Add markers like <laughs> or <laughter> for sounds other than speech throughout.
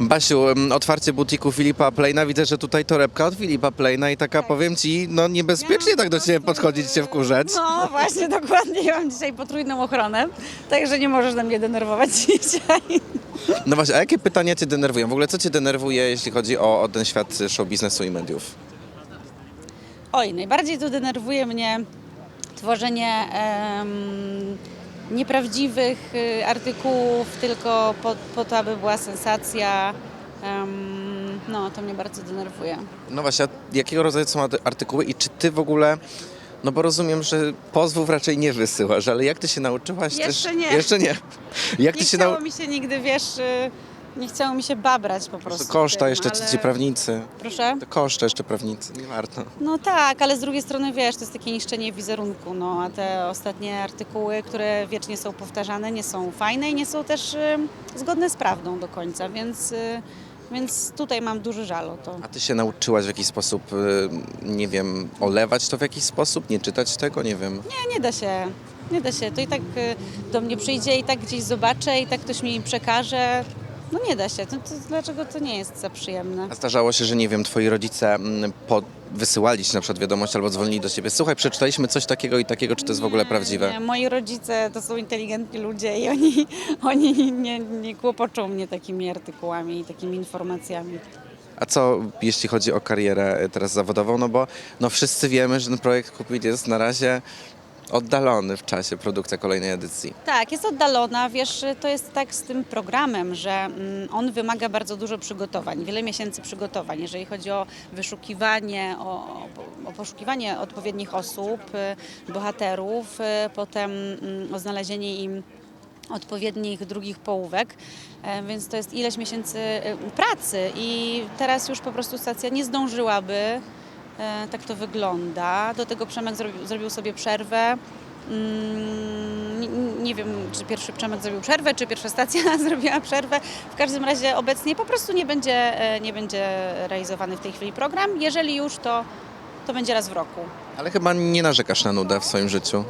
Basiu, otwarcie butiku Filipa Plejna, widzę, że tutaj torebka od Filipa Plejna i taka, powiem ci, no niebezpiecznie tak do ciebie podchodzić, cię wkurzać. No właśnie, dokładnie. Ja mam dzisiaj potrójną ochronę, także nie możesz na mnie denerwować <laughs> dzisiaj. No właśnie, a jakie pytania cię denerwują? W ogóle co cię denerwuje, jeśli chodzi o, o ten świat show biznesu i mediów? Oj, najbardziej to denerwuje mnie tworzenie em, nieprawdziwych y, artykułów tylko po, po to, aby była sensacja. No, to mnie bardzo denerwuje. No właśnie, a jakiego rodzaju są arty- artykuły i czy ty w ogóle, no bo rozumiem, że pozwów raczej nie wysyłasz, ale jak ty się nauczyłaś Jeszcze też... nie. Jeszcze nie. <laughs> Jak Nie ty się nauczyłaś? mi się nigdy, wiesz, y, nie chciało mi się babrać po prostu. Koszta tym, jeszcze ale- ci prawnicy. Proszę? To koszta jeszcze prawnicy, nie warto. No tak, ale z drugiej strony wiesz, to jest takie niszczenie wizerunku, no a te ostatnie artykuły, które wiecznie są powtarzane, nie są fajne i nie są też y, zgodne z prawdą do końca, więc, y, więc tutaj mam duży żal o to. A ty się nauczyłaś w jakiś sposób, y, nie wiem, olewać to w jakiś sposób, nie czytać tego, nie wiem. Nie, nie da się, nie da się, to i tak y, do mnie przyjdzie i tak gdzieś zobaczę i tak ktoś mi przekaże, no nie da się, to, to dlaczego to nie jest za przyjemne? A zdarzało się, że nie wiem, twoi rodzice mm, po, wysyłali ci na przykład wiadomość albo dzwonili do ciebie. Słuchaj, przeczytaliśmy coś takiego i takiego, czy to jest w ogóle prawdziwe? Nie, moi rodzice to są inteligentni ludzie i oni, <laughs> oni nie, nie kłopoczą mnie takimi artykułami i takimi informacjami. A co jeśli chodzi o karierę y, teraz zawodową? No bo no wszyscy wiemy, że ten projekt Kupit jest na razie oddalony w czasie produkcja kolejnej edycji. Tak, jest oddalona. Wiesz, to jest tak z tym programem, że mm, on wymaga bardzo dużo przygotowań, wiele miesięcy przygotowań, jeżeli chodzi o wyszukiwanie, o, o poszukiwanie odpowiednich osób, y, bohaterów, y, potem mm, o znalezienie im odpowiednich drugich połówek, E, więc to jest ileś miesięcy y, pracy i teraz już po prostu stacja nie zdążyłaby, tak to wygląda. Do tego Przemek zrobił, zrobił sobie przerwę. Mm, Nie, nie wiem, czy pierwszy Przemek zrobił przerwę, czy pierwsza stacja <laughs> zrobiła przerwę. W każdym razie obecnie po prostu nie będzie, e, nie będzie realizowany w tej chwili program. Jeżeli już, to, to będzie raz w roku. Ale chyba nie narzekasz na nudę w swoim życiu.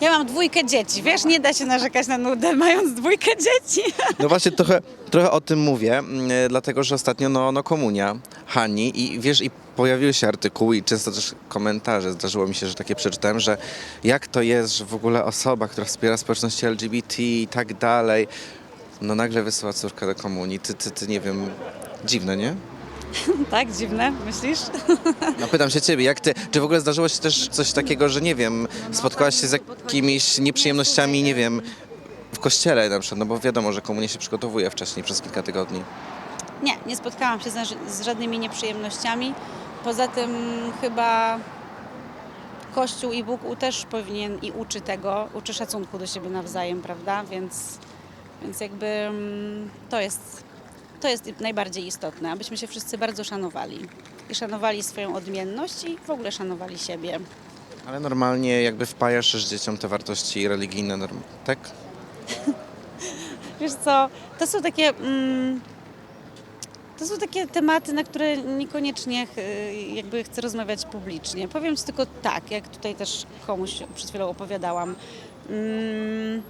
Ja mam dwójkę dzieci, wiesz, nie da się narzekać na nudę, <laughs> mając dwójkę dzieci. <laughs> No właśnie trochę, trochę o tym mówię, mm, dlatego że ostatnio no, no komunia Hani i wiesz, i pojawiły się artykuły i często też komentarze, zdarzyło mi się, że takie przeczytałem, że jak to jest, że w ogóle osoba, która wspiera społeczność LGBT i tak dalej, no nagle wysyła córkę do komunii. Ty, ty, ty nie wiem, dziwne, nie? <laughs> Tak, dziwne, myślisz? <laughs> No pytam się ciebie, jak ty, czy w ogóle zdarzyło się też coś takiego, że nie wiem, spotkałaś się z jakimiś nieprzyjemnościami, nie wiem, w kościele na przykład, no bo wiadomo, że komunia się przygotowuje wcześniej przez kilka tygodni. Nie, nie spotkałam się z, żadnymi nieprzyjemnościami. Poza tym chyba Kościół i Bóg też powinien i uczy tego, uczy szacunku do siebie nawzajem, prawda? Więc, więc jakby mm, to jest, to jest najbardziej istotne, abyśmy się wszyscy bardzo szanowali. I szanowali swoją odmienność i w ogóle szanowali siebie. Ale normalnie jakby wpajasz też dzieciom te wartości religijne, tak? <laughs> Wiesz co, to są takie. Mm, to są takie tematy, na które niekoniecznie ch- jakby chcę rozmawiać publicznie. Powiem tylko tak, jak tutaj też komuś przed chwilą opowiadałam. Mm,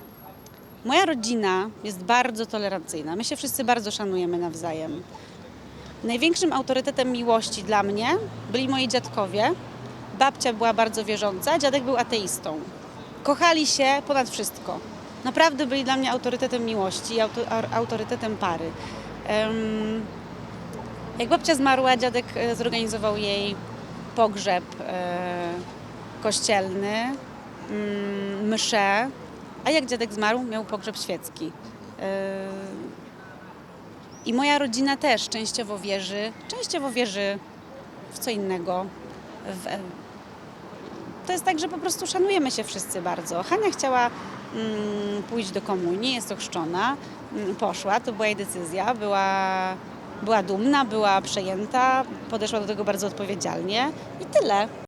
moja rodzina jest bardzo tolerancyjna. My się wszyscy bardzo szanujemy nawzajem. Największym autorytetem miłości dla mnie byli moi dziadkowie. Babcia była bardzo wierząca, dziadek był ateistą. Kochali się ponad wszystko. Naprawdę byli dla mnie autorytetem miłości autorytetem pary. Jak babcia zmarła, dziadek e, zorganizował jej pogrzeb e, kościelny, mm, mszę, a jak dziadek zmarł, miał pogrzeb świecki. E, I moja rodzina też częściowo wierzy, częściowo wierzy w co innego. To jest tak, że po prostu szanujemy się wszyscy bardzo. Hania chciała mm, pójść do komunii, jest ochrzczona, mm, poszła, to była jej decyzja, była, była dumna, była przejęta, podeszła do tego bardzo odpowiedzialnie i tyle.